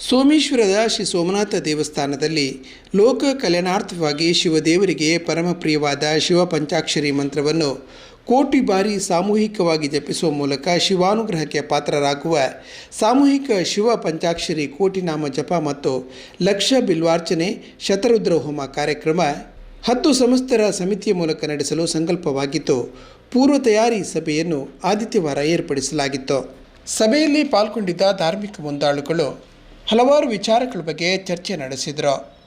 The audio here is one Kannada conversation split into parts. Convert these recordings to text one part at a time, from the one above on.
ಸೋಮೇಶ್ವರದ ಶ್ರೀ ಸೋಮನಾಥ ದೇವಸ್ಥಾನದಲ್ಲಿ ಲೋಕ ಕಲ್ಯಾಣಾರ್ಥವಾಗಿ ಶಿವದೇವರಿಗೆ ಪರಮಪ್ರಿಯವಾದ ಶಿವ ಪಂಚಾಕ್ಷರಿ ಮಂತ್ರವನ್ನು ಕೋಟಿ ಬಾರಿ ಸಾಮೂಹಿಕವಾಗಿ ಜಪಿಸುವ ಮೂಲಕ ಶಿವಾನುಗ್ರಹಕ್ಕೆ ಪಾತ್ರರಾಗುವ ಸಾಮೂಹಿಕ ಶಿವ ಪಂಚಾಕ್ಷರಿ ಕೋಟಿ ನಾಮ ಜಪ ಮತ್ತು ಲಕ್ಷ ಬಿಲ್ವಾರ್ಚನೆ ಶತರುದ್ರ ಹೋಮ ಕಾರ್ಯಕ್ರಮ ಹತ್ತು ಸಂಸ್ಥರ ಸಮಿತಿಯ ಮೂಲಕ ನಡೆಸಲು ಸಂಕಲ್ಪವಾಗಿತ್ತು. ಪೂರ್ವ ತಯಾರಿ ಸಭೆಯನ್ನು ಆದಿತ್ಯವಾರ ಏರ್ಪಡಿಸಲಾಗಿತ್ತು. ಸಭೆಯಲ್ಲಿ ಪಾಲ್ಗೊಂಡಿದ್ದ ಧಾರ್ಮಿಕ ಮುಂದಾಳುಗಳು ಹಲವಾರು ವಿಚಾರಗಳ ಬಗ್ಗೆ ಚರ್ಚೆ ನಡೆಸಿದರು.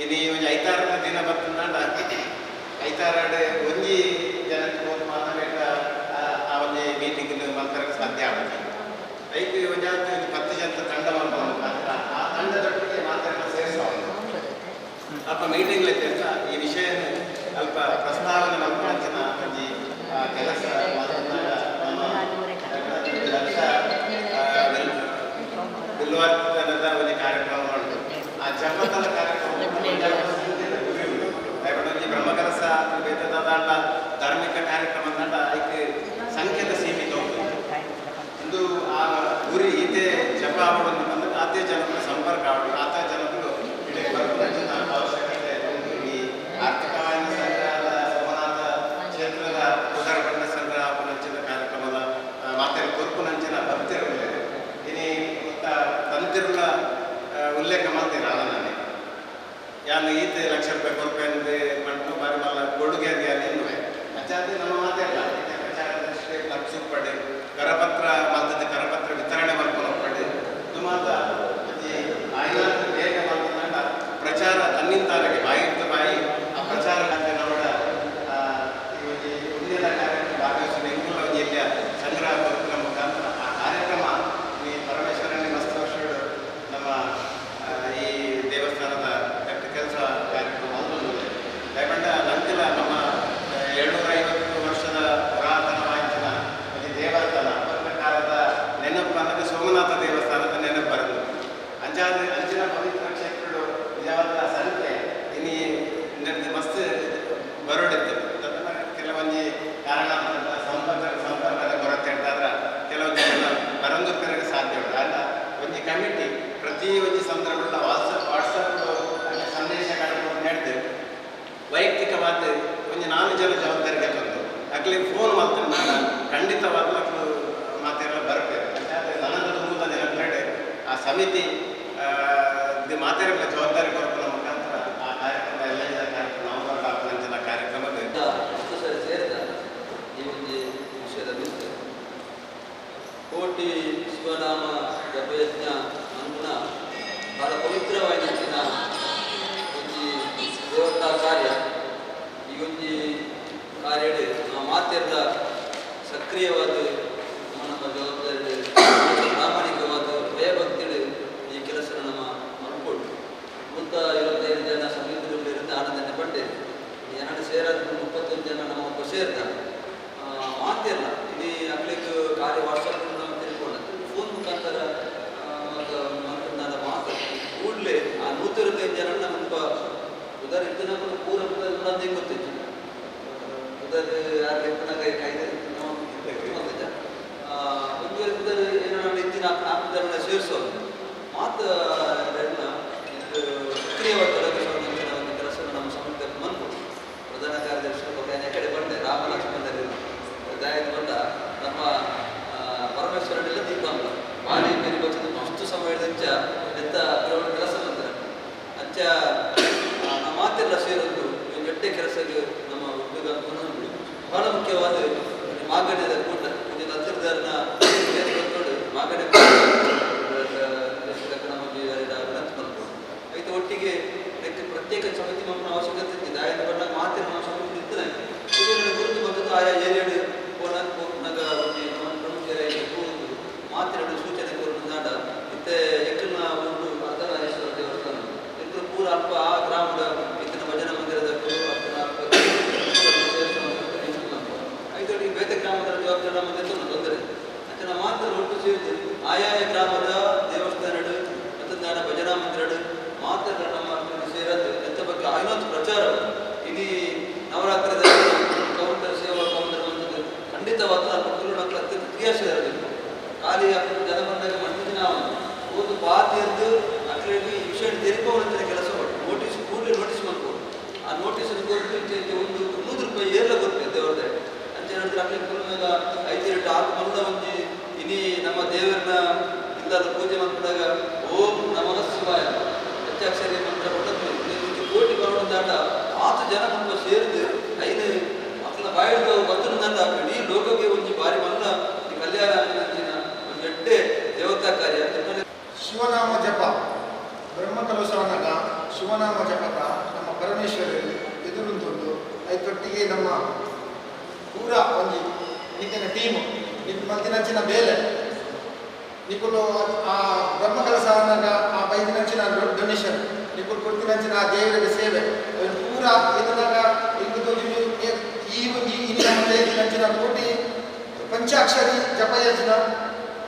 ഇനി ഒരു ഐത്താറിന് ദിന പറ്റുന്നുണ്ടാക്കി ഐത്താറാട് ഒഞ്ചി ജനക്ക് പോലും മാത്രമേണ്ട അവൻ്റെ മീറ്റിങ്ങിന് മത്സരം സാധ്യമാണ് ಐದು ಜಾತಿ ಒಂದು ಪತ್ತು ಜನ ತಂಡವನ್ನು ಆ ತಂಡದೊಟ್ಟಿಗೆ ಮಾತಾಡಲು ಸೇರಿಸೋದು. ಅಪ್ಪ ಮೀಟಿಂಗ್ಲೆ ಕೆಲಸ ಈ ವಿಷಯ ಅಲ್ಪ ಪ್ರಸ್ತಾವನೆ ನಮ್ಮ ಅಂಚಿನ ಒಂಜಿ ಕೆಲಸ ಬಿಲ್ವಾರ್ಧನದ ಒಂದು ಕಾರ್ಯಕ್ರಮ ಆ ಜನ್ಮತನ ಕಾರ್ಯಕ್ರಮ धार्मिक ಸಮಿತಿ ಮಾತೆರಗಳ ಜವಾಬ್ದಾರಿ ಕೊರಪನ ಮುಖಾಂತರ ಆ ಕಾರ್ಯಕ್ರಮ ಎಲ್ಲ ಕಾರ್ಯಕ್ರಮ ನವೆಂಬರ್ ಕಾರ್ಯಕ್ರಮದ ಈ ಒಂದು ಕೋಟಿ ಶಿವನಾಮ ಜಪಯಜ್ಞ ಅನ್ನ ಬಹಳ ಪವಿತ್ರವಾಗಿನ ಒಂದು ದೇವತಾ ಕಾರ್ಯ, ಈ ಒಂದು ಕಾರ್ಯಡ್ ನಾವು ಮಾತೆಲ್ಲ ಸಕ್ರಿಯವಾದ ನಮ್ಮ ಜವಾಬ್ದಾರಿ ಪ್ರಾಮಾಣಿಕವಾದ ಭಯಭಕ್ತಿಡು ಈ ಕೆಲಸ ನಮ್ಮ ಮಲ್ಕೊಂಡು ನೂತ ಇರುವತ್ತೈದು ಜನ ಸಮಿತಿಗಳಿಂದ ಆನಂದನೆ ಪಟ್ಟೆ ಎರಡು ಸೇರಾದ ಮುಪ್ಪತ್ತೊಂದು ಜನ ನಮ್ಮ ಒಬ್ಬ ಮಾತೆ ಮಾತಿಲ್ಲ. ಇಡೀ ಆಗ್ಲಿಕ್ಕೆ ಕಾರ್ಯ ವಾಟ್ಸಪ್ ನಾವು ತಿಳ್ಕೊಂಡದ್ದು ಫೋನ್ ಮುಖಾಂತರ ಮಾತನಾಡ ಮಾತು. ಕೂಡಲೇ ಆ ನೂತ ಇರುವತ್ತೈದು ಜನ ನಮ್ಮ ಉದಾರ ಇದನ್ನ ಪೂರ ಮುಂದೆ ಗೊತ್ತಿತ್ತು. ಉದಾರ ಯಾರು ಎಪ್ಪನಾಗ ಕಾಯ್ದೆ ಒಂದು ಉದಾರ ಏನೋ ಇದ್ದಿನ ನಾಲ್ಕು ಜನ ಸೇರಿಸೋದು ಮಾತು ಪ್ರಧಾನ ಕಾರ್ಯದರ್ಶಿ ಬಗ್ಗೆ ಕಡೆ ಬಂದೆ ರಾಮ ಲಕ್ಷ್ಮಣದಲ್ಲಿ ಬಂದ ನಮ್ಮ ಪರಮೇಶ್ವರನೆಲ್ಲ ದೀಪಾಂಬ ಬಾಲಿ ಬೇರೆ ಬಚ್ಚದ ಅಷ್ಟು ಸಮಯದ ಅಂಚ ಎಂತ ಕೆಲಸ ಬಂದರೆ ಅಂಚ ನಮ್ಮ ಮಾತೆಲ್ಲ ಸೇರೊಂದು ಎಟ್ಟೆ ಕೆಲಸಕ್ಕೆ ನಮ್ಮ ಉದ್ಯೋಗ ಅನ್ಕೊಂಡು ಬಹಳ ಮುಖ್ಯವಾದ ಒಂದು ಮಾಗಣ್ಯದ ಕೂಟ ಇದು ಹತ್ತಿರದಾರನ ಮಾಗಣ್ಯ ನಮಗೆ ಒಟ್ಟಿಗೆ ಪ್ರತ್ಯೇಕ ಸಮಿತಿ ಮಕ್ಕಳ ಅವಶ್ಯಕತೆ ಇದ್ದಿದೆ ಆಯ್ತು ಬಂದ ಮಾತಿನ ಅವಶ್ಯಕತೆ ಇದು ನನಗೆ ಗುರುತು ಬಂದದ್ದು ಆಯಾ ಏರಿಯಾಡು ನಮ್ಮ ಸೂಚನೆ ಪೂರ ಅಲ್ಪ ಆ ಗ್ರಾಮದ ಭಜನಾ ಮಂದಿರದ ಗ್ರಾಮದ ಜವಾಬ್ದಾರಿ ಒಟ್ಟು ಗ್ರಾಮದ ಆತು ಜನ ತುಂಬ ಸೇರಿದೆ ಐದು ಮಕ್ಕಳ ಬಾಯಿಡ್ದು ಬಂದ್ರು ನಂದ ಇಡೀ ಲೋಕಕ್ಕೆ ಒಂದು ಬಾರಿ ಬಂದ ಕಲ್ಯಾಣ ಎಡ್ಡೆ ದೇವತಾ ಕಾರ್ಯ ಶಿವನಾಮ ಜಪ. ಬ್ರಹ್ಮಕಲಶವನಾಗ ಶಿವನಾಮ ಜಪದ ನಮ್ಮ ಪರಮೇಶ್ವರರು ಎದುರುಂದುಂಡು ಐತೊಟ್ಟಿಗೆ ನಮ್ಮ ಪೂರ ಒಂದು ನಿಕ್ಕಿನ ಟೀಮ್ ನಿಕ್ ಮಂತಿನಂಚಿನ ಬೇಲೆ ನಿಕುಲು ಆ ಬ್ರಹ್ಮಕಲಶವನಾಗ ಆ ಬೈದಿನಂಚಿನ ಡೊನೇಷನ್ ನಿಕುಲು ಕೊಡ್ತಿನಂಚಿನ ಆ ದೇವರಿಗೆ ಸೇವೆ. ಈ ಒಂದು ಈ ನಮ್ಮ ಜಯಂತಿನಂಚಿನ ಕೋಟಿ ಪಂಚಾಕ್ಷರಿ ಜಪ ಯೋಜನ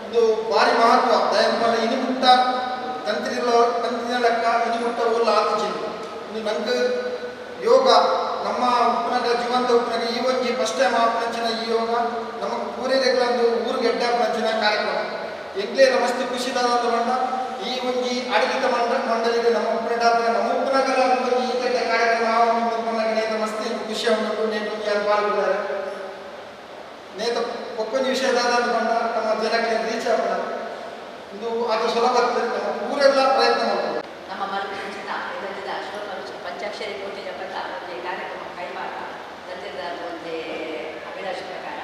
ಒಂದು ಭಾರಿ ಮಹತ್ವ. ದಯಮಾನ ಇನಿಮುಟ್ಟ ತಂತ್ರಿలో ತಂತ್ರಿನ ಲೆಕ್ಕ ಇನಿಮುಟ್ಟ ಊರ್ಲ ಆಲೋಚನೆ. ಇದು ನಂಗ ಯೋಗ ನಮ್ಮ ಉಪ್ಪನಾಗ ಜೀವಂತ ಉಪ್ಪನಾಗ ಈ ಒಂಜಿ ಫಸ್ಟ್ ಟೈಮ್ ಆಪ್ನಂಚಿನ ಈ ಯೋಗ ನಮಗೆ ಪೂರೈರೆಗಳೊಂದು ಊರಿಗೆ ಎಡ್ಡಾಪನಂಚಿನ ಕಾರ್ಯಕ್ರಮ. ಎಂಗ್ಲೇ ನಮಸ್ತೆ ಖುಷಿದಾದಂದು ಮಂಡ. ಈ ಒಂಜಿ ಆಡಳಿತ ಮಂಡ ಮಂಡಳಿಗೆ ನಮ್ಮ ಉಪ್ಪನಾಗ ನಮ್ಮ ಉಪ್ಪನಾಗಲ್ಲ ಒಂದು ಈ ಕೆಟ್ಟ ಕಾರ್ಯಕ್ರಮ ಪಾಲ್ಗೊಳ್ತಾರೆ ನೇತ ವಿಷಯದಾದ ಬಂದ ನಮ್ಮ ಜನಕ್ಕೆ ರೀಚ್ ಆಗೋಣ ಇದು ಅದು ಸುಲಭ ಊರೆಲ್ಲ ಪ್ರಯತ್ನ ಮಾಡ್ತಾರೆ ನಮ್ಮ ಇದರಿಂದ ಅಶ್ವತ್ಥ ಪಂಚಾಕ್ಷರಿ ಒಂದು ಕಾರ್ಯಕ್ರಮ ಕೈಮಾಡ ತಂದಿದ್ದಾರೆ ಒಂದು ಅಭಿಲಾಷ ಪ್ರಕಾರ.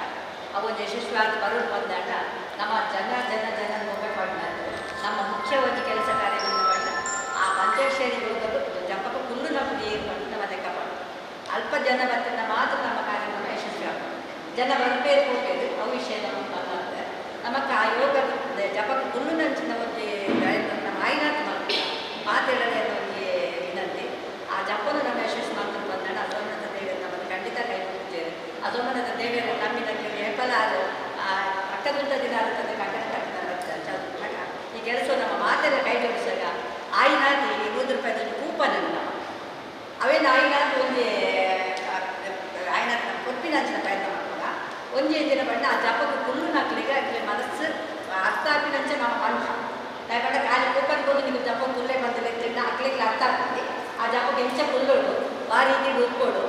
ಒಂದು ಯಶಸ್ವಿಯಾದ ಬರೋದು ಬಂದಾಗ ನಮ್ಮ ಜನ ಜನ ಜನ ನೋಡಬೇಕು ನಮ್ಮ ಮುಖ್ಯವಾಗಿ ಕೆಲಸ ಕಾರ್ಯಗಳನ್ನು ಬಂದ ಆ ಪಂಚಾಕ್ಷರಿ ಹೋಗಲು ಜಪಕ ಫುಲ್ಲು ನಮಗೆ ಏನು ಮಾಡಿ ನಮ್ಮ ಮಾಡಿ ಅಲ್ಪ ಜನ ಬರ್ತಿದ್ದ ಮಾತ್ರ ನಮ್ಮ ಜನ ಬರಬೇಕು ಹೋಗೋದು ಆ ವಿಷಯ ನಮ್ಮ ಮಾತಾಡ್ತಾರೆ ನಮಗೆ ಆ ಯೋಗ ಜಪಕ್ಕೆ ಫುಲ್ಲು ನಂಚಿನ ಒಂದು ನಮ್ಮ ಆಯ್ನಾತ್ ಮಾಡ್ತೀವಿ ಮಾತೆಲ್ಲದೆ ಒಂದು ವಿನಂತಿ. ಆ ಜಪನ ನಮ್ಮ ಯಶಸ್ಸು ಮಾಡ್ಕೊಂಡು ಬಂದಾಗ ಅಸೋಮನಾಥ ದೇವಿಯ ನಮ್ಮನ್ನು ಖಂಡಿತ ಕೈ ಮುಗಿದ್ದೇವೆ ಅಸೋಮನದ ದೇವಿಯರ ನಮ್ಮಿನಲ್ಲಿ ಆ ಅಕ್ಕಗುಂಟ ದಿನ ಆಗುತ್ತದೆ, ಕಟ್ಟಡ ಕಟ್ಟಡ ಈ ಕೆಲಸ ನಮ್ಮ ಮಾತೆಲ್ಲ ಕೈ ಜೋಡಿಸಾಗ ಆಯ್ನಾತಿ ನೂರು ರೂಪಾಯಿದಲ್ಲಿ ಕೂಪನ್ ನಮ್ಮ ಅವೇನು ಆಯ್ನಾತಿ ಒಂದು ಆಯ್ನಾತ್ ಕೊಟ್ಟಿನ ಪ್ರಯತ್ನ ಒಂದೇ ಎಂಜಿನ ಬಣ್ಣ ಆ ಜಪಕ್ಕೆ ಕುಲ್ಲುನಾಕ್ಲಿಗ ಇಲ್ಲಿ ಮನಸ್ಸು ಅರ್ಥ ಆಗ್ತಿನಂಚೆ ನಮ್ಮ ಮನುಷ್ಯ ಯಾಕಂದ್ರೆ ಕಾಲು ಕೂಪನ್ ಕೊಂಡು ನಿಮಗೆ ಜಪ ಕುಲ್ಲೇ ಬಂದಿಲ್ಲ ಅಂತ ಅಕ್ಲಿಗೆ ಅರ್ಥ ಆಗ್ತದೆ. ಆ ಜಪಕ್ಕೆ ಇಂಚೆ ಕುಲ್ಲೋಡು ಆ ರೀತಿ ಉತ್ಕೋಡು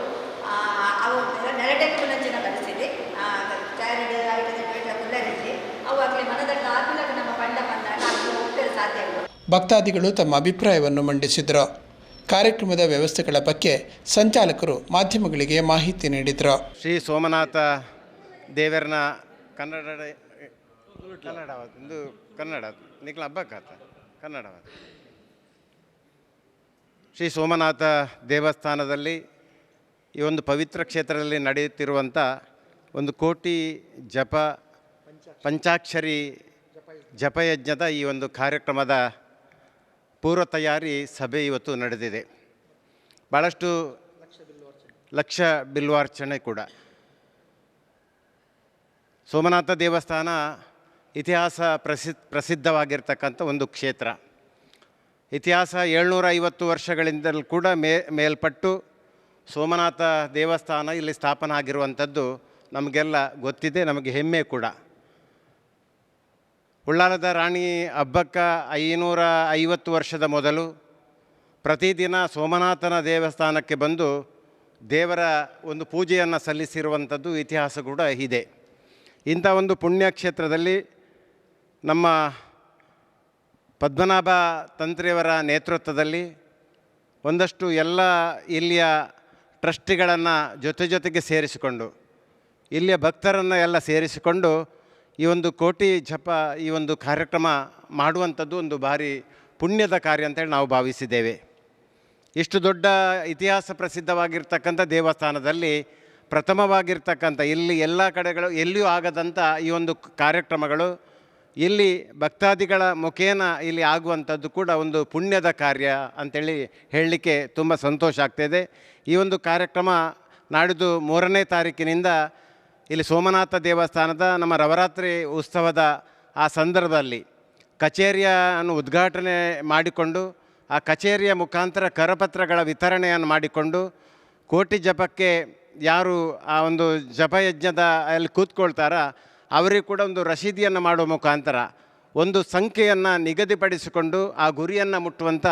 ಅವು ನೆರಟಕ್ಕೆ ನಂಚಿನ ಕಲಿಸಿದೆ ಚಾರಿಟಿ ಕುಲ್ಲರಿಸಿ ಅವು ಆಗ್ಲಿ ಮನದಲ್ಲಿ ಆದ್ಮೇಲೆ ನಮ್ಮ ಬಣ್ಣ ಬಂದಾಗ ಹೋಗ್ತಾರೆ ಸಾಧ್ಯ ಭಕ್ತಾದಿಗಳು ತಮ್ಮ ಅಭಿಪ್ರಾಯವನ್ನು ಮಂಡಿಸಿದರು. ಕಾರ್ಯಕ್ರಮದ ವ್ಯವಸ್ಥೆಗಳ ಬಗ್ಗೆ ಸಂಚಾಲಕರು ಮಾಧ್ಯಮಗಳಿಗೆ ಮಾಹಿತಿ ನೀಡಿದರು. ಶ್ರೀ ಸೋಮನಾಥ ದೇವರನ ಕನ್ನಡ ಕನ್ನಡವಾದ ಇದು ಕನ್ನಡ ನಿಕ್ಲ ಹಬ್ಬಕ್ಕಾತ ಕನ್ನಡ ಶ್ರೀ ಸೋಮನಾಥ ದೇವಸ್ಥಾನದಲ್ಲಿ ಈ ಒಂದು ಪವಿತ್ರ ಕ್ಷೇತ್ರದಲ್ಲಿ ನಡೆಯುತ್ತಿರುವಂಥ ಒಂದು ಕೋಟಿ ಜಪ ಪಂಚಾಕ್ಷರಿ ಜಪಯಜ್ಞದ ಈ ಒಂದು ಕಾರ್ಯಕ್ರಮದ ಪೂರ್ವ ತಯಾರಿ ಸಭೆ ಇವತ್ತು ನಡೆದಿದೆ. ಭಾಳಷ್ಟು ಲಕ್ಷ ಬಿಲ್ವಾರ್ಚನೆ ಕೂಡ. ಸೋಮನಾಥ ದೇವಸ್ಥಾನ ಇತಿಹಾಸ ಪ್ರಸಿದ್ಧ, ಪ್ರಸಿದ್ಧವಾಗಿರ್ತಕ್ಕಂಥ ಒಂದು ಕ್ಷೇತ್ರ. ಇತಿಹಾಸ ಏಳ್ನೂರ ಐವತ್ತು ವರ್ಷಗಳಿಂದಲೂ ಕೂಡ ಮೇ, ಮೇಲ್ಪಟ್ಟು ಸೋಮನಾಥ ದೇವಸ್ಥಾನ ಇಲ್ಲಿ ಸ್ಥಾಪನ ಆಗಿರುವಂಥದ್ದು ನಮಗೆಲ್ಲ ಗೊತ್ತಿದೆ, ನಮಗೆ ಹೆಮ್ಮೆ ಕೂಡ. ಉಳ್ಳಾಲದ ರಾಣಿ ಹಬ್ಬಕ್ಕ ಐನೂರ ಐವತ್ತು ವರ್ಷದ ಮೊದಲು ಪ್ರತಿದಿನ ಸೋಮನಾಥನ ದೇವಸ್ಥಾನಕ್ಕೆ ಬಂದು ದೇವರ ಒಂದು ಪೂಜೆಯನ್ನು ಸಲ್ಲಿಸಿರುವಂಥದ್ದು ಇತಿಹಾಸ ಕೂಡ ಇದೆ. ಇಂಥ ಒಂದು ಪುಣ್ಯಕ್ಷೇತ್ರದಲ್ಲಿ ನಮ್ಮ ಪದ್ಮನಾಭ ತಂತ್ರಿಯವರ ನೇತೃತ್ವದಲ್ಲಿ ಒಂದಷ್ಟು ಎಲ್ಲ ಇಲ್ಲಿಯ ಟ್ರಸ್ಟಿಗಳನ್ನು ಜೊತೆ ಜೊತೆಗೆ ಸೇರಿಸಿಕೊಂಡು, ಇಲ್ಲಿಯ ಭಕ್ತರನ್ನು ಎಲ್ಲ ಸೇರಿಸಿಕೊಂಡು ಈ ಒಂದು ಕೋಟಿ ಜಪ, ಈ ಒಂದು ಕಾರ್ಯಕ್ರಮ ಮಾಡುವಂಥದ್ದು ಒಂದು ಭಾರಿ ಪುಣ್ಯದ ಕಾರ್ಯ ಅಂತೇಳಿ ನಾವು ಭಾವಿಸಿದ್ದೇವೆ. ಇಷ್ಟು ದೊಡ್ಡ ಇತಿಹಾಸ ಪ್ರಸಿದ್ಧವಾಗಿರ್ತಕ್ಕಂಥ ದೇವಸ್ಥಾನದಲ್ಲಿ ಪ್ರಥಮವಾಗಿರ್ತಕ್ಕಂಥ ಇಲ್ಲಿ ಎಲ್ಲ ಕಡೆಗಳು ಎಲ್ಲಿಯೂ ಆಗದಂಥ ಈ ಒಂದು ಕಾರ್ಯಕ್ರಮಗಳು, ಇಲ್ಲಿ ಭಕ್ತಾದಿಗಳ ಮುಖೇನ ಇಲ್ಲಿ ಆಗುವಂಥದ್ದು ಕೂಡ ಒಂದು ಪುಣ್ಯದ ಕಾರ್ಯ ಅಂತೇಳಿ ಹೇಳಲಿಕ್ಕೆ ತುಂಬ ಸಂತೋಷ ಆಗ್ತಾಯಿದೆ. ಈ ಒಂದು ಕಾರ್ಯಕ್ರಮ ನಾಡಿದ್ದು ಮೂರನೇ ತಾರೀಕಿನಿಂದ ಇಲ್ಲಿ ಸೋಮನಾಥ ದೇವಸ್ಥಾನದ ನಮ್ಮ ನವರಾತ್ರಿ ಉತ್ಸವದ ಆ ಸಂದರ್ಭದಲ್ಲಿ ಕಚೇರಿಯನ್ನು ಉದ್ಘಾಟನೆ ಮಾಡಿಕೊಂಡು, ಆ ಕಚೇರಿಯ ಮುಖಾಂತರ ಕರಪತ್ರಗಳ ವಿತರಣೆಯನ್ನು ಮಾಡಿಕೊಂಡು, ಕೋಟಿ ಜಪಕ್ಕೆ ಯಾರು ಆ ಒಂದು ಜಪಯಜ್ಞದ ಅಲ್ಲಿ ಕೂತ್ಕೊಳ್ತಾರ, ಅವರಿಗೆ ಕೂಡ ಒಂದು ರಶೀದಿಯನ್ನು ಮಾಡುವ ಮುಖಾಂತರ ಒಂದು ಸಂಖ್ಯೆಯನ್ನು ನಿಗದಿಪಡಿಸಿಕೊಂಡು ಆ ಗುರಿಯನ್ನು ಮುಟ್ಟುವಂಥ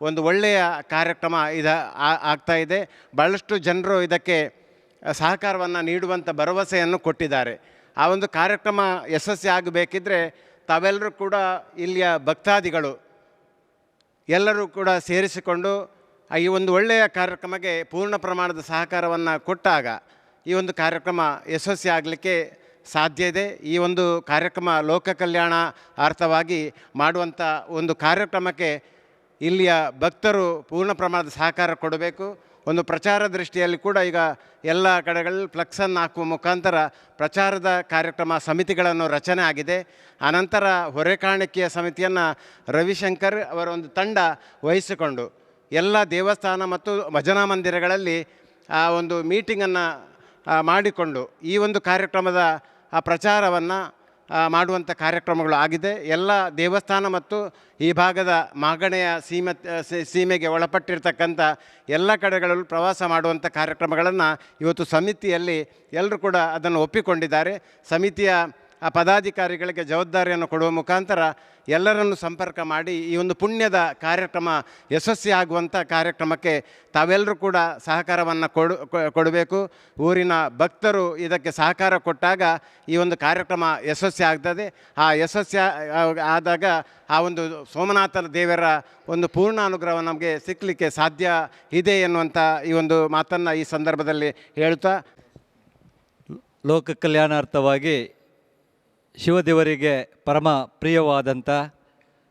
ಒಂದು ಒಳ್ಳೆಯ ಕಾರ್ಯಕ್ರಮ ಇದ ಆಗ್ತಾ ಇದೆ. ಭಾಳಷ್ಟು ಜನರು ಇದಕ್ಕೆ ಸಹಕಾರವನ್ನು ನೀಡುವಂಥ ಭರವಸೆಯನ್ನು ಕೊಟ್ಟಿದ್ದಾರೆ. ಆ ಒಂದು ಕಾರ್ಯಕ್ರಮ ಯಶಸ್ವಿ ಆಗಬೇಕಿದ್ರೆ ತಾವೆಲ್ಲರೂ ಕೂಡ ಇಲ್ಲಿಯ ಭಕ್ತಾದಿಗಳು ಎಲ್ಲರೂ ಕೂಡ ಸೇರಿಸಿಕೊಂಡು ಈ ಒಂದು ಒಳ್ಳೆಯ ಕಾರ್ಯಕ್ರಮಕ್ಕೆ ಪೂರ್ಣ ಪ್ರಮಾಣದ ಸಹಕಾರವನ್ನು ಕೊಟ್ಟಾಗ ಈ ಒಂದು ಕಾರ್ಯಕ್ರಮ ಯಶಸ್ವಿ ಆಗಲಿಕ್ಕೆ ಸಾಧ್ಯ ಇದೆ. ಈ ಒಂದು ಕಾರ್ಯಕ್ರಮ ಲೋಕ ಕಲ್ಯಾಣ ಅರ್ಥವಾಗಿ ಮಾಡುವಂಥ ಒಂದು ಕಾರ್ಯಕ್ರಮಕ್ಕೆ ಇಲ್ಲಿಯ ಭಕ್ತರು ಪೂರ್ಣ ಪ್ರಮಾಣದ ಸಹಕಾರ ಕೊಡಬೇಕು. ಒಂದು ಪ್ರಚಾರ ದೃಷ್ಟಿಯಲ್ಲಿ ಕೂಡ ಈಗ ಎಲ್ಲ ಕಡೆಗಳಲ್ಲಿ ಫ್ಲಕ್ಸನ್ನು ಹಾಕುವ ಮುಖಾಂತರ ಪ್ರಚಾರದ ಕಾರ್ಯಕ್ರಮ ಸಮಿತಿಗಳನ್ನು ರಚನೆ ಆಗಿದೆ. ಅನಂತರ ಹೊರೆಕಾಣಿಕೆಯ ಸಮಿತಿಯನ್ನು ರವಿಶಂಕರ್ ಅವರ ಒಂದು ತಂಡ ವಹಿಸಿಕೊಂಡು ಎಲ್ಲ ದೇವಸ್ಥಾನ ಮತ್ತು ಭಜನಾ ಮಂದಿರಗಳಲ್ಲಿ ಆ ಒಂದು ಮೀಟಿಂಗನ್ನು ಮಾಡಿಕೊಂಡು ಈ ಒಂದು ಕಾರ್ಯಕ್ರಮದ, ಆ, ಪ್ರಚಾರವನ್ನು ಮಾಡುವಂಥ ಕಾರ್ಯಕ್ರಮಗಳು ಆಗಿದೆ. ಎಲ್ಲ ದೇವಸ್ಥಾನ ಮತ್ತು ಈ ಭಾಗದ ಮಾಗಣೆಯ ಸೀಮೆ ಸೀಮೆಗೆ ಒಳಪಟ್ಟಿರ್ತಕ್ಕಂಥ ಎಲ್ಲ ಕಡೆಗಳಲ್ಲೂ ಪ್ರವಾಸ ಮಾಡುವಂಥ ಕಾರ್ಯಕ್ರಮಗಳನ್ನು ಇವತ್ತು ಸಮಿತಿಯಲ್ಲಿ ಎಲ್ಲರೂ ಕೂಡ ಅದನ್ನು ಒಪ್ಪಿಕೊಂಡಿದ್ದಾರೆ. ಸಮಿತಿಯ ಆ ಪದಾಧಿಕಾರಿಗಳಿಗೆ ಜವಾಬ್ದಾರಿಯನ್ನು ಕೊಡುವ ಮುಖಾಂತರ ಎಲ್ಲರನ್ನು ಸಂಪರ್ಕ ಮಾಡಿ ಈ ಒಂದು ಪುಣ್ಯದ ಕಾರ್ಯಕ್ರಮ, ಯಶಸ್ವಿ ಆಗುವಂಥ ಕಾರ್ಯಕ್ರಮಕ್ಕೆ ತಾವೆಲ್ಲರೂ ಕೂಡ ಸಹಕಾರವನ್ನು ಕೊಡು ಕೊಡಬೇಕು. ಊರಿನ ಭಕ್ತರು ಇದಕ್ಕೆ ಸಹಕಾರ ಕೊಟ್ಟಾಗ ಈ ಒಂದು ಕಾರ್ಯಕ್ರಮ ಯಶಸ್ವಿ ಆಗ್ತದೆ. ಆ ಯಶಸ್ವಿ ಆದಾಗ ಆ ಒಂದು ಸೋಮನಾಥನ ದೇವರ ಒಂದು ಪೂರ್ಣ ಅನುಗ್ರಹ ನಮಗೆ ಸಿಕ್ಕಲಿಕ್ಕೆ ಸಾಧ್ಯ ಇದೆ ಎನ್ನುವಂಥ ಈ ಒಂದು ಮಾತನ್ನು ಈ ಸಂದರ್ಭದಲ್ಲಿ ಹೇಳ್ತಾ. ಲೋಕ ಕಲ್ಯಾಣಾರ್ಥವಾಗಿ ಶಿವದೇವರಿಗೆ ಪರಮ ಪ್ರಿಯವಾದಂಥ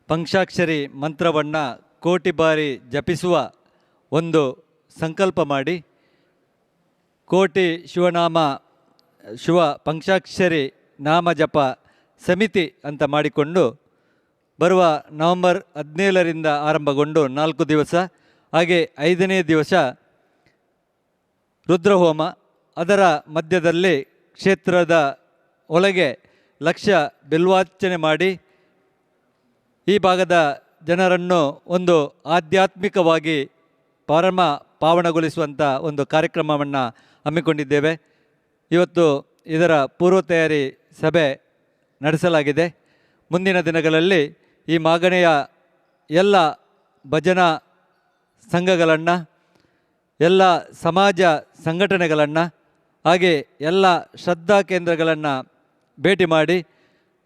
ಪಂಕ್ಷಾಕ್ಷರಿ ಮಂತ್ರವನ್ನು ಕೋಟಿ ಬಾರಿ ಜಪಿಸುವ ಒಂದು ಸಂಕಲ್ಪ ಮಾಡಿ ಕೋಟಿ ಶಿವನಾಮ, ಶಿವ ಪಂಕ್ಷಾಕ್ಷರಿ ನಾಮ ಜಪ ಸಮಿತಿ ಅಂತ ಮಾಡಿಕೊಂಡು ಬರುವ ನವೆಂಬರ್ ಹದಿನೇಳರಿಂದ ಆರಂಭಗೊಂಡು ನಾಲ್ಕು ದಿವಸ, ಹಾಗೆ ಐದನೇ ದಿವಸ ರುದ್ರಹೋಮ, ಅದರ ಮಧ್ಯದಲ್ಲಿ ಕ್ಷೇತ್ರದ ಒಳಗೆ ಲಕ್ಷ ಬಿಲ್ವಾರ್ಚನೆ ಮಾಡಿ ಈ ಭಾಗದ ಜನರನ್ನು ಒಂದು ಆಧ್ಯಾತ್ಮಿಕವಾಗಿ ಪರಮ ಪಾವನಗೊಳಿಸುವಂಥ ಒಂದು ಕಾರ್ಯಕ್ರಮವನ್ನು ಹಮ್ಮಿಕೊಂಡಿದ್ದೇವೆ. ಇವತ್ತು ಇದರ ಪೂರ್ವ ತಯಾರಿ ಸಭೆ ನಡೆಸಲಾಗಿದೆ. ಮುಂದಿನ ದಿನಗಳಲ್ಲಿ ಈ ಮಾಗಣೆಯ ಎಲ್ಲ ಭಜನಾ ಸಂಘಗಳನ್ನು, ಎಲ್ಲ ಸಮಾಜ ಸಂಘಟನೆಗಳನ್ನು, ಹಾಗೆ ಎಲ್ಲ ಶ್ರದ್ಧಾ ಕೇಂದ್ರಗಳನ್ನು ಭೇಟಿ ಮಾಡಿ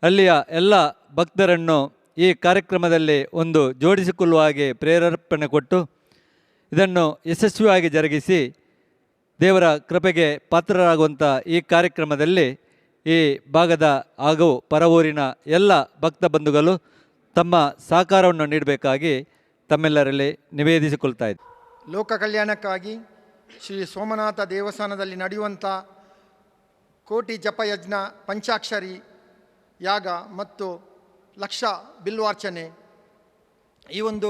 ಅಲ್ಲಿಯ ಎಲ್ಲ ಭಕ್ತರನ್ನು ಈ ಕಾರ್ಯಕ್ರಮದಲ್ಲಿ ಒಂದು ಜೋಡಿಸಿಕೊಳ್ಳುವ ಹಾಗೆ ಪ್ರೇರೇಪಣೆ ಕೊಟ್ಟು ಇದನ್ನು ಯಶಸ್ವಿಯಾಗಿ ಜರುಗಿಸಿ ದೇವರ ಕೃಪೆಗೆ ಪಾತ್ರರಾಗುವಂಥ ಈ ಕಾರ್ಯಕ್ರಮದಲ್ಲಿ ಈ ಭಾಗದ ಹಾಗೂ ಪರವೂರಿನ ಎಲ್ಲ ಭಕ್ತ ಬಂಧುಗಳು ತಮ್ಮ ಸಹಕಾರವನ್ನು ನೀಡಬೇಕಾಗಿ ತಮ್ಮೆಲ್ಲರಲ್ಲಿ ನಿವೇದಿಸಿಕೊಳ್ತಾ ಇದ್ದೆ. ಲೋಕ ಕಲ್ಯಾಣಕ್ಕಾಗಿ ಶ್ರೀ ಸೋಮನಾಥ ದೇವಸ್ಥಾನದಲ್ಲಿ ನಡೆಯುವಂಥ ಕೋಟಿ ಜಪಯಜ್ಞ ಪಂಚಾಕ್ಷರಿ, ಯಾಗ ಮತ್ತು ಲಕ್ಷ ಬಿಲ್ವಾರ್ಚನೆ ಈ ಒಂದು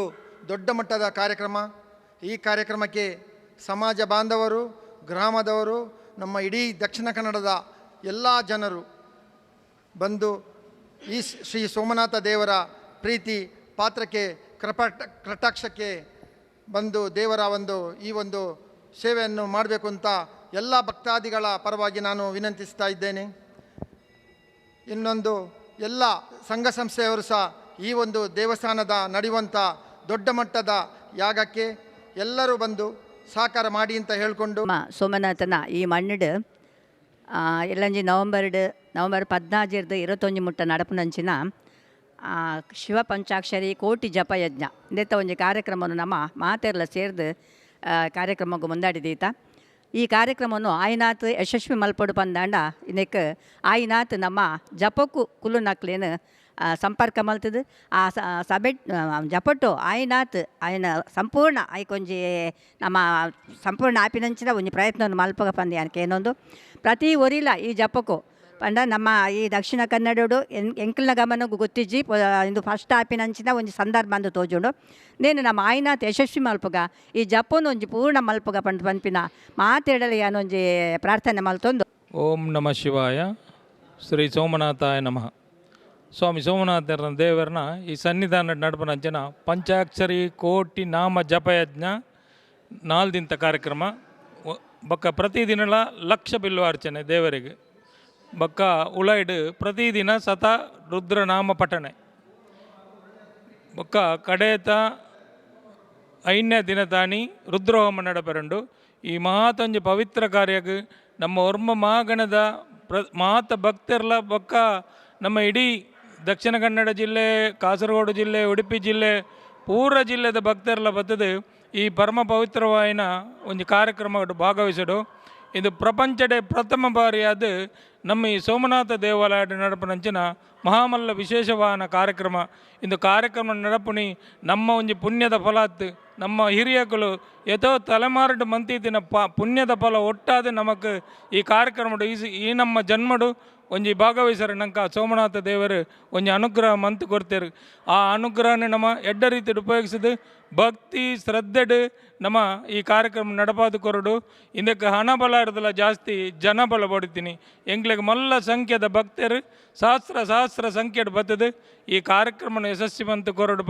ದೊಡ್ಡ ಮಟ್ಟದ ಕಾರ್ಯಕ್ರಮ. ಈ ಕಾರ್ಯಕ್ರಮಕ್ಕೆ ಸಮಾಜ ಬಾಂಧವರು, ಗ್ರಾಮದವರು, ನಮ್ಮ ಇಡೀ ದಕ್ಷಿಣ ಕನ್ನಡದ ಎಲ್ಲ ಜನರು ಬಂದು ಈ ಶ್ರೀ ಸೋಮನಾಥ ದೇವರ ಪ್ರೀತಿ ಪಾತ್ರಕ್ಕೆ ಕೃಪಟ ಕಟಾಕ್ಷಕ್ಕೆ ಬಂದು ದೇವರ ಒಂದು ಈ ಒಂದು ಸೇವೆಯನ್ನು ಮಾಡಬೇಕು ಅಂತ ಎಲ್ಲ ಭಕ್ತಾದಿಗಳ ಪರವಾಗಿ ನಾನು ವಿನಂತಿಸ್ತಾ ಇದ್ದೇನೆ. ಇನ್ನೊಂದು, ಎಲ್ಲ ಸಂಘ ಸಂಸ್ಥೆಯವರು ಸಹ ಈ ಒಂದು ದೇವಸ್ಥಾನದ ನಡೆಯುವಂಥ ದೊಡ್ಡ ಮಟ್ಟದ ಯಾಗಕ್ಕೆ ಎಲ್ಲರೂ ಬಂದು ಸಹಕಾರ ಮಾಡಿ ಅಂತ ಹೇಳಿಕೊಂಡು ಸೋಮನಾಥನ ಈ ಮಣ್ಣಿಡು ಎಲ್ಲಂಜಿ ನವಂಬರ್ಡ್, ನವಂಬರ್ ಪದ್ನಾಜಿರ್ದು ಇರವತ್ತೊಂಜಿ ಮುಟ್ಟ ನಡಪುನಂಚಿನ ಶಿವ ಪಂಚಾಕ್ಷರಿ ಕೋಟಿ ಜಪಯಜ್ಞ ಇಂದೆತ್ತ ಒಂಜಿ ಕಾರ್ಯಕ್ರಮವನ್ನು ನಮ್ಮ ಮಾತೆರಲ್ಲ ಸೇರಿದು ಕಾರ್ಯಕ್ರಮಕ್ಕೆ ಮುಂದಾಡಿದೀತ. ಈ ಕಾರ್ಯಕ್ರಮವನ್ನು ಆಯ್ನಾಥ್ ಯಶಸ್ವಿ ಮಲ್ಪಡು ಪಂದಾಂಡ ಇದಕ್ಕೆ ಆಯ್ನಾಥ್ ನಮ್ಮ ಜಪಕ್ಕು ಕುಲು ನಕ್ಲೇನು ಆ, ಸಂಪರ್ಕ ಮಲ್ತದು. ಆ ಸಬೆಟ್ ಜಪಟ್ಟು ಆಯ್ನಾಥ್ ಆಯ್ನ ಸಂಪೂರ್ಣ ಆಯ್ಕೊಂಜಿ ನಮ್ಮ ಸಂಪೂರ್ಣ ಆಪಿನಂಚಿನ ಒಂಜಿ ಪ್ರಯತ್ನವನ್ನು ಮಲ್ಪಗ ಪಂದ್ಯ ಅನ್ಕೇನೊಂದು ಪ್ರತಿ ಒರಿಲ ಈ ಜಪಕ್ಕೂ ಪಂಡ ನಮ್ಮ ಈ ದಕ್ಷಿಣ ಕನ್ನಡಡು ಎನ್ ಎಂಕಲ್ನ ಗಮನ ಗೊತ್ತಿಜ್ಜಿ ಇಂದು ಫಸ್ಟ್ ಆಪಿನಂಚಿನ ಒಂದು ಸಂದರ್ಭ ಅಂದು ತೋಜುಂಡು. ನೇನು ನಮ್ಮ ಆಯ್ನ ಯಶಸ್ವಿ ಮಲ್ಪಗ, ಈ ಜಪ್ಪನು ಒಂಜಿ ಪೂರ್ಣ ಮಲ್ಪಗ ಪಂಡ ಪನ್ಪಿನ ಮಾತೇಡಲಿ ಅನ್ನೊಂಜಿ ಪ್ರಾರ್ಥನೆ ಮಲ್ತೊಂದು. ಓಂ ನಮ ಶಿವಾಯ, ಶ್ರೀ ಸೋಮನಾಥಾಯ ನಮಃ. ಸ್ವಾಮಿ ಸೋಮನಾಥರ ದೇವರನ್ನ ಈ ಸನ್ನಿಧಾನ ನಡಪನಂಚಿನ ಪಂಚಾಕ್ಷರಿ ಕೋಟಿ ನಾಮ ಜಪಯಜ್ಞ ನಾಲ್ದಿಂತ ಕಾರ್ಯಕ್ರಮ ಬಕ್ಕ ಬೊಕ್ಕ ಪ್ರತಿದಿನಲ ಲಕ್ಷ ಬಿಲ್ವಾರ್ಚನೆ ದೇವರಿಗೆ. ಬೊಕ್ಕ ಉಳೈಡ್ ಪ್ರತಿದಿನ ಸತ ರುದ್ರನಾಮ ಪಠಣೆ ಬೊಕ್ಕ ಕಡೆತ ಐನ್ಯ ದಿನ ತಾನಿ ರುದ್ರಹೋಮ ನಡಪೆರಂಡು ಈ ಮಹಾತೊಂಜಿ ಪವಿತ್ರ ಕಾರ್ಯಕ್ಕೆ ನಮ್ಮ ಒರ್ಮ ಮಹಾಗಣದ ಪ್ರ ಮಾತ ಭಕ್ತರ್ಲ ಬೊಕ್ಕ ನಮ್ಮ ಇಡೀ ದಕ್ಷಿಣ ಕನ್ನಡ ಜಿಲ್ಲೆ, ಕಾಸರಗೋಡು ಜಿಲ್ಲೆ, ಉಡುಪಿ ಜಿಲ್ಲೆ ಪೂರ ಜಿಲ್ಲೆದ ಭಕ್ತರ್ಲ ಬತ್ತದು ಈ ಪರಮ ಪವಿತ್ರವಾಯಿನ ಒಂದು ಕಾರ್ಯಕ್ರಮ ಭಾಗವಹಿಸಡು. ಇದು ಪ್ರಪಂಚಡೆ ಪ್ರಥಮ ಬಾರಿಯಾದ ನಮ್ಮ ಈ ಸೋಮನಾಥ ದೇವಾಲಯದ ನಡಪನಂಚಿನ ಮಹಾಮಲ್ಲ ವಿಶೇಷವಾದ ಕಾರ್ಯಕ್ರಮ ಇಂದು ಕಾರ್ಯಕ್ರಮ ನಡಪುನಿ ನಮ್ಮ ಒಂಜಿ ಪುಣ್ಯದ ಫಲಾತ್ ನಮ್ಮ ಹಿರಿಯಗಳು ಯಥೋ ತಲೆಮಾರುಡು ಮಂತಿತ್ತಿನ ಪ ಪುಣ್ಯದ ಫಲ ಒಟ್ಟಾದ ನಮಕ್ ಈ ಕಾರ್ಯಕ್ರಮಡು ಈ ನಮ್ಮ ಜನ್ಮಡು ಒಂಜಿ ಭಾಗವಹಿಸರು ನಂಕ ಸೋಮನಾಥ ದೇವರು ಒಂಜಿ ಅನುಗ್ರಹ ಮಂತ್ ಕೊಡ್ತೇರು. ಆ ಅನುಗ್ರಹನ ನಮ್ಮ ಎಡ್ಡ ರೀತಿ ಉಪಯೋಗಿಸಿದು ಭಕ್ತಿ, ಶ್ರದ್ಧೆಡು ನಮ್ಮ ಈ ಕಾರ್ಯಕ್ರಮ ನಡಪಾದು ಕೊರಡು. ಇದಕ್ಕೆ ಹಣ ಬಲ ಇರೋದಿಲ್ಲ ಜಾಸ್ತಿ ಜನ ಬಲ ಪಡಿತೀನಿ. ಎಂಗ್ಲಿಗೆ ಮಲ್ಲ ಸಂಖ್ಯೆದ ಭಕ್ತರು, ಸಹಸ್ರ ಸಹಸ್ರ ಸಂಖ್ಯೆಡ್ ಬತ್ತದೆ. ಈ ಕಾರ್ಯಕ್ರಮನ್ ಯಶಸ್ವಿ ಮಂತ್ ಕೊರಡು